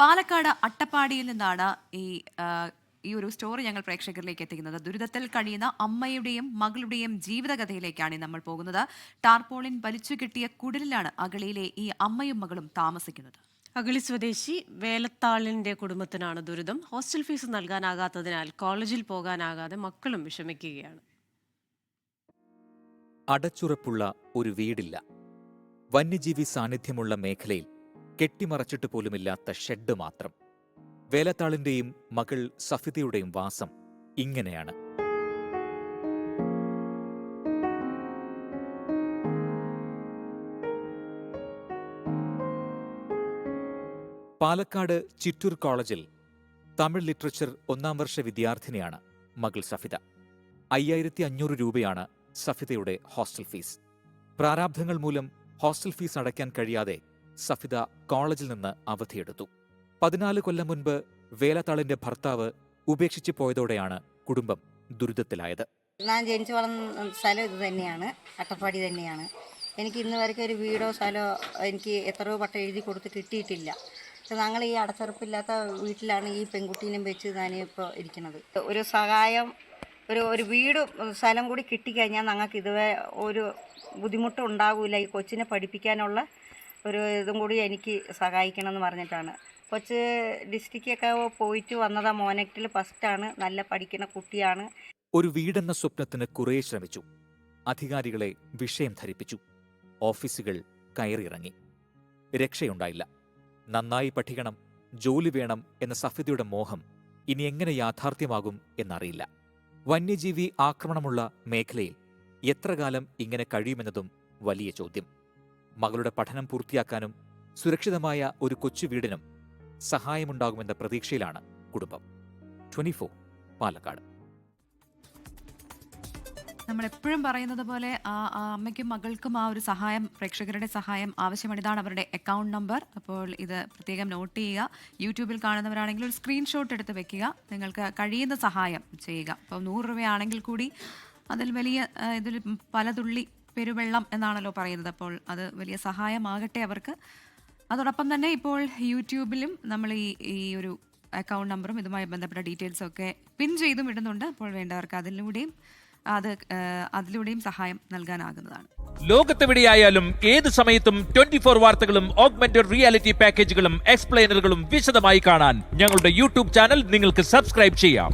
പാലക്കാട് അട്ടപ്പാടിയിൽ നിന്നാണ് ഈ ഈ ഒരു സ്റ്റോറി ഞങ്ങൾ പ്രേക്ഷകരിലേക്ക് എത്തിക്കുന്നത്. ദുരിതത്തിൽ കഴിയുന്ന അമ്മയുടെയും മകളുടെയും ജീവിതകഥയിലേക്കാണ് നമ്മൾ പോകുന്നത്. ടാർപോളിൻ വലിച്ചു കിട്ടിയ കുടിലിലാണ് അഗളിയിലെ ഈ അമ്മയും മകളും താമസിക്കുന്നത്. അഗളി സ്വദേശി വേലത്താളിന്റെ കുടുംബത്തിനാണ് ദുരിതം. ഹോസ്റ്റൽ ഫീസ് നൽകാനാകാത്തതിനാൽ കോളേജിൽ പോകാനാകാതെ മക്കളും വിഷമിക്കുകയാണ്. അടച്ചുറപ്പുള്ള ഒരു വീടില്ല. വന്യജീവി സാന്നിധ്യമുള്ള മേഖലയിൽ കെട്ടിമറച്ചിട്ട് പോലുമില്ലാത്ത ഷെഡ് മാത്രം. വേലത്താളിന്റെയും മകൾ സഫിതയുടെയും വാസം ഇങ്ങനെയാണ്. പാലക്കാട് ചിറ്റൂർ കോളേജിൽ തമിഴ് ലിറ്ററേച്ചർ ഒന്നാം വർഷ വിദ്യാർത്ഥിനിയാണ് മകൾ സഫിത. അയ്യായിരത്തി അഞ്ഞൂറ് രൂപയാണ് സഫിതയുടെ ഹോസ്റ്റൽ ഫീസ്. പ്രാരാബ്ധങ്ങൾ മൂലം ഹോസ്റ്റൽ ഫീസ് അടയ്ക്കാൻ കഴിയാതെ സഫിത കോളേജിൽ നിന്ന് അവധിയെടുത്തു. പതിനാല് കൊല്ലം മുൻപ് വേലത്താളിന്റെ ഭർത്താവ് ഉപേക്ഷിച്ചു പോയതോടെയാണ് കുടുംബം ദുരിതത്തിലായത്. ഞാൻ ജനിച്ചു വളർന്ന സ്ഥലം ഇത് തന്നെയാണ് അട്ടപ്പാടി തന്നെയാണ്. എനിക്ക് ഇന്ന് വരെയ്ക്കും ഒരു വീടോ സ്ഥലമോ എനിക്ക് എത്രയോ പട്ടം എഴുതി കൊടുത്ത് കിട്ടിയിട്ടില്ല. ഞങ്ങൾ ഈ അടച്ചുറപ്പില്ലാത്ത വീട്ടിലാണ് ഈ പെൺകുട്ടീനെയും വെച്ച് ഞാൻ ഞാനിപ്പോൾ ഇരിക്കുന്നത്. ഒരു സഹായം ഒരു ഒരു വീട് സ്ഥലം കൂടി കിട്ടിക്കഴിഞ്ഞാൽ ഞങ്ങൾക്ക് ഇതുവരെ ഒരു ബുദ്ധിമുട്ടും ഉണ്ടാകില്ല ഈ കൊച്ചിനെ പഠിപ്പിക്കാനുള്ള ഒരു ഇതും കൂടി എനിക്ക് സഹായിക്കണമെന്ന് പറഞ്ഞിട്ടാണ്. കൊച്ച് ഡിസ്ട്രിക്റ്റൊക്കെ പോയിട്ട് വന്നതാ മോനക്റ്റിൽ ഫസ്റ്റാണ്. നല്ല പഠിക്കുന്ന കുട്ടിയാണ്. ഒരു വീടെന്ന സ്വപ്നത്തിന് കുറെ ശ്രമിച്ചു. അധികാരികളെ വിഷയം ധരിപ്പിച്ചു. ഓഫീസുകൾ കയറിയിറങ്ങി. രക്ഷയുണ്ടായില്ല. നന്നായി പഠിക്കണം ജോലി വേണം എന്ന സഫിതയുടെ മോഹം ഇനി എങ്ങനെ യാഥാർത്ഥ്യമാകും എന്നറിയില്ല. വന്യജീവി ആക്രമണമുള്ള മേഖലയിൽ എത്ര കാലം ഇങ്ങനെ കഴിയുമെന്നതും വലിയ ചോദ്യം. മകളുടെ പഠനം പൂർത്തിയാക്കാനും സുരക്ഷിതമായ ഒരു കൊച്ചു വീടിനും സഹായമുണ്ടാകുമെന്ന പ്രതീക്ഷയിലാണ് കുടുംബം. ട്വന്റി പാലക്കാട്. നമ്മൾ എപ്പോഴും പറയുന്നത് പോലെ ആ അമ്മയ്ക്കും മകൾക്കും ആ ഒരു സഹായം പ്രേക്ഷകരുടെ സഹായം ആവശ്യമാണ് ഇതാണ് അവരുടെ അക്കൗണ്ട് നമ്പർ അപ്പോൾ ഇത് പ്രത്യേകം നോട്ട് ചെയ്യുക. യൂട്യൂബിൽ കാണുന്നവരാണെങ്കിൽ ഒരു സ്ക്രീൻഷോട്ട് എടുത്ത് വെക്കുക. നിങ്ങൾക്ക് കഴിയുന്ന സഹായം ചെയ്യുക. അപ്പോൾ നൂറ് രൂപയാണെങ്കിൽ കൂടി അതിൽ വലിയ ഇതിൽ പല പലതുള്ളി പെരുവെള്ളം എന്നാണല്ലോ പറയുന്നത്. അപ്പോൾ അത് വലിയ സഹായമാകട്ടെ അവർക്ക്. അതോടൊപ്പം തന്നെ ഇപ്പോൾ യൂട്യൂബിലും നമ്മൾ ഈ ഈ ഒരു അക്കൗണ്ട് നമ്പറും ഇതുമായി ബന്ധപ്പെട്ട ഡീറ്റെയിൽസും ഒക്കെ പിൻ ചെയ്തും ഇടുന്നുണ്ട്. അപ്പോൾ വേണ്ടവർക്ക് അതിലൂടെയും അത് അതിലൂടെയും സഹായം നൽകാനാകുന്നതാണ്. ലോകത്തെവിടെയായാലും ഏത് സമയത്തും ട്വന്റി ഫോർ വാർത്തകളും ഓഗ്മെന്റഡ് റിയാലിറ്റി പാക്കേജുകളും എക്സ്പ്ലെയിനറുകളും വിശദമായി കാണാൻ ഞങ്ങളുടെ യൂട്യൂബ് ചാനൽ നിങ്ങൾക്ക് സബ്സ്ക്രൈബ് ചെയ്യാം.